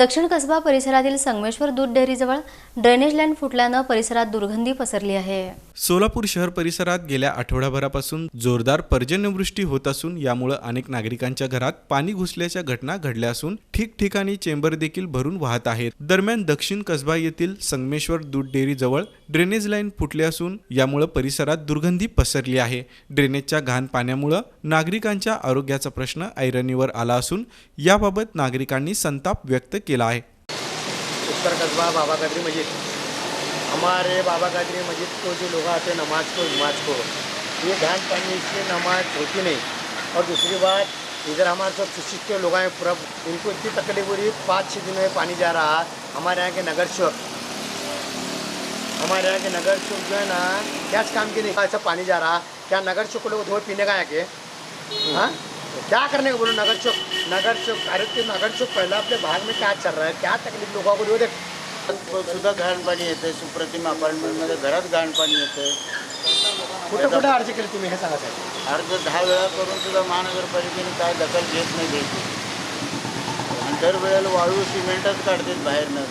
दक्षिण कसबा परिसरातील संगमेश्वर दूध डेअरीजवळ ड्रेनेज लाईन फुटल्यानं परिसरात दुर्गंधी पसरली आहे. सोलापूर शहर परिसरात गेल्या आठवडाभरापासून जोरदार पर्जन्यवृष्टी होत असून यामुळे अनेक नागरिकांच्या घरात पाणी घुसल्याच्या घटना घडल्या असून ठिकठिकाणी चेंबर देखील भरून वाहत आहेत. दरम्यान दक्षिण कसबा येथील संगमेश्वर दूध डेअरी जवळ ड्रेनेज लाईन फुटली असून यामुळे परिसरात दुर्गंधी पसरली आहे. ड्रेनेजच्या घाण पाण्यामुळे नागरिकांच्या आरोग्याचा प्रश्न ऐरणीवर आला असून याबाबत नागरिकांनी संताप व्यक्त केला आहे. उत्तर कसबा बाबा हमारे बाबा कादरी मस्जिद को, जो लोग आते हैं नमाज़ को नमाज़ को, ये ध्यान पानी इसलिए नमाज़ होती नहीं। और दूसरी बात, इधर हमारे सब सुशिक्षित लोग हैं पूरा इनको इतनी तकलीफ़ हो रही है पाँच छः दिनों में पानी जा रहा हमारे यहाँ के नगर चौक, हमारे यहाँ के नगर चौक जो है ना, क्या काम के नहीं, ऐसा पानी जा रहा क्या नगर चौक को लोग धोए पीने का है के हाँ? क्या करने को बोलो नगर चौक? नगर चौक, अरे ते नगर चौक पहला अपने भाग में क्या चल रहा है? क्या तकलीफ़ लोगों को? देख सुद्धा घाण पाणी येते सुप्रतिम अपार्टमेंटमध्ये घरात घाण पाणी येते कुठे कुठे अर्ज केली तुम्ही हे सांगा साहेब? अर्ज दहा वेळा करून सुद्धा महानगरपालिकेने काय दखल घेत नाही घ्यायची आणि दरवेळेला वाळू सिमेंटच काढतात बाहेरनं.